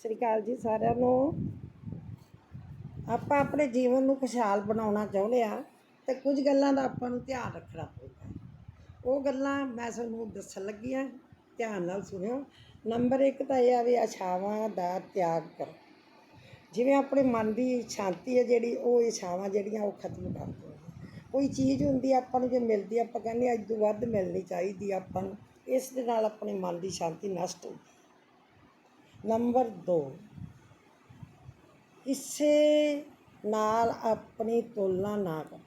ਸ੍ਰੀ ਅਕਾਲ ਜੀ ਸਾਰਿਆਂ ਨੂੰ। ਆਪਾਂ ਆਪਣੇ ਜੀਵਨ ਨੂੰ ਖੁਸ਼ਹਾਲ ਬਣਾਉਣਾ ਚਾਹੁੰਦੇ ਆ ਤੇ ਕੁਝ ਗੱਲਾਂ ਦਾ ਆਪਾਂ ਨੂੰ ਧਿਆਨ ਰੱਖਣਾ ਪਊਗਾ। ਉਹ ਗੱਲਾਂ ਮੈਂ ਤੁਹਾਨੂੰ ਦੱਸਣ ਲੱਗੀ ਆ ਧਿਆਨ ਨਾਲ ਸੁਣਿਓ। ਨੰਬਰ 1 ਤਾਂ ਇਹ ਆ ਵੀ ਇਛਾਵਾਂ ਦਾ ਤਿਆਗ ਕਰੋ। ਜਿਵੇਂ ਆਪਣੇ ਮਨ ਦੀ ਸ਼ਾਂਤੀ ਹੈ ਜਿਹੜੀ, ਉਹ ਇਛਾਵਾਂ ਜਿਹੜੀਆਂ ਉਹ ਖਤਮ ਕਰ ਦਿਓ। ਕੋਈ ਚੀਜ਼ ਹੁੰਦੀ ਆਪਾਂ ਨੂੰ ਜੇ ਮਿਲਦੀ ਆਪਾਂ ਕਹਿੰਦੇ ਅੱਜ ਤੋਂ ਵੱਧ ਮਿਲਣੀ ਚਾਹੀਦੀ ਆਪਾਂ ਨੂੰ। ਇਸ ਦੇ ਨਾਲ ਆਪਣੇ ਮਨ ਦੀ ਸ਼ਾਂਤੀ ਨਸ਼ਟ ਹੁੰਦੀ ਨੰਬਰ ਦੋ। ਕਿਸੇ ਨਾਲ ਆਪਣੀ ਤੁਲਨਾ ਨਾ ਕਰੋ।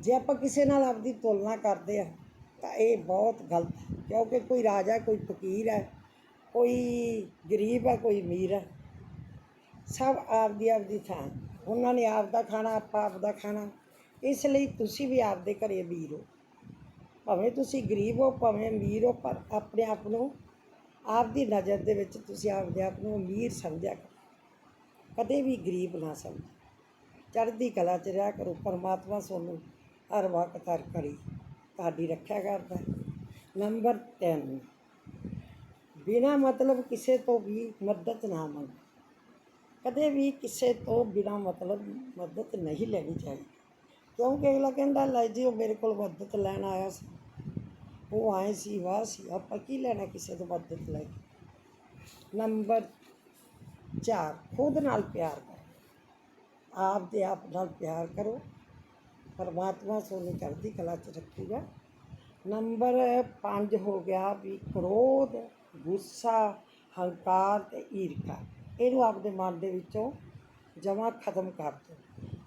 ਜੇ ਆਪਾਂ ਕਿਸੇ ਨਾਲ ਆਪਦੀ ਤੁਲਨਾ ਕਰਦੇ ਆ, ਤਾਂ ਇਹ ਬਹੁਤ ਗਲਤ ਹੈ, ਕਿਉਂਕਿ ਕੋਈ ਰਾਜਾ, ਕੋਈ ਫਕੀਰ ਹੈ, ਕੋਈ ਗਰੀਬ ਹੈ, ਕੋਈ ਅਮੀਰ ਹੈ, ਸਭ ਆਪਦੀ ਆਪਦੀ ਥਾਂ। ਉਹਨਾਂ ਨੇ ਆਪਦਾ ਖਾਣਾ, ਆਪਾਂ ਆਪਦਾ ਖਾਣਾ। ਇਸ ਲਈ ਤੁਸੀਂ ਵੀ ਆਪਦੇ ਘਰੇ ਅਮੀਰ ਹੋ। ਭਾਵੇਂ ਤੁਸੀਂ ਗਰੀਬ ਹੋ, ਭਾਵੇਂ ਅਮੀਰ ਹੋ, ਪਰ ਆਪਣੇ ਆਪ ਨੂੰ ਆਪਦੀ ਨਜ਼ਰ ਦੇ ਵਿੱਚ ਤੁਸੀਂ ਆਪਦੇ ਆਪ ਨੂੰ ਅਮੀਰ ਸਮਝਿਆ ਕਰੋ। ਕਦੇ ਵੀ ਗਰੀਬ ਨਾ ਸਮਝੋ। ਚੜ੍ਹਦੀ ਕਲਾ 'ਚ ਰਿਹਾ ਕਰੋ। ਪਰਮਾਤਮਾ ਤੁਹਾਨੂੰ ਹਰ ਵਕਤ, ਹਰ ਘੜੀ ਤੁਹਾਡੀ ਰੱਖਿਆ ਕਰਦਾ ਨੰਬਰ 3 ਬਿਨਾ ਮਤਲਬ ਕਿਸੇ ਤੋਂ ਵੀ ਮਦਦ ਨਾ ਮੰਗੋ। ਕਦੇ ਵੀ ਕਿਸੇ ਤੋਂ ਬਿਨਾ ਮਤਲਬ ਮਦਦ ਨਹੀਂ ਲੈਣੀ ਚਾਹੀਦੀ। ਕਿਉਂਕਿ ਅਗਲਾ ਕਹਿੰਦਾ, ਲੈ ਜੀ, ਉਹ ਮੇਰੇ ਕੋਲ ਮਦਦ ਲੈਣ ਆਇਆ ਸੀ। ਉਹ ਆਏ ਸੀ, ਵਾਹ ਸੀ, ਆਪਾਂ ਕੀ ਲੈਣਾ ਕਿਸੇ ਤੋਂ ਮਦਦ ਲੈ ਕੇ? ਨੰਬਰ 4 ਖੁਦ ਨਾਲ ਪਿਆਰ ਕਰੋ। ਆਪ ਦੇ ਆਪ ਨਾਲ ਪਿਆਰ ਕਰੋ। ਪਰਮਾਤਮਾ ਤੁਹਾਨੂੰ ਚੜ੍ਹਦੀ ਕਲਾ 'ਚ ਰੱਖੂਗਾ। ਨੰਬਰ 5 ਹੋ ਗਿਆ ਵੀ ਕ੍ਰੋਧ, ਗੁੱਸਾ, ਹੰਕਾਰ ਤੇ ਈਰਖਾ। ਇਹਨੂੰ ਆਪਦੇ ਮਨ ਦੇ ਵਿੱਚੋਂ ਜਮਾ ਖਤਮ ਕਰ ਦਿਓ।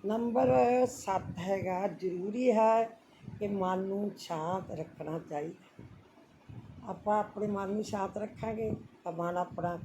ਨੰਬਰ 7 ਹੈਗਾ, ਜ਼ਰੂਰੀ ਹੈ ਕਿ ਮਨ ਨੂੰ ਸ਼ਾਂਤ ਰੱਖਣਾ ਚਾਹੀਦਾ। ਆਪਾਂ ਆਪਣੇ ਮਨ ਨੂੰ ਸ਼ਾਂਤ ਰੱਖਾਂਗੇ ਤਾਂ ਮਨ ਆਪਣਾ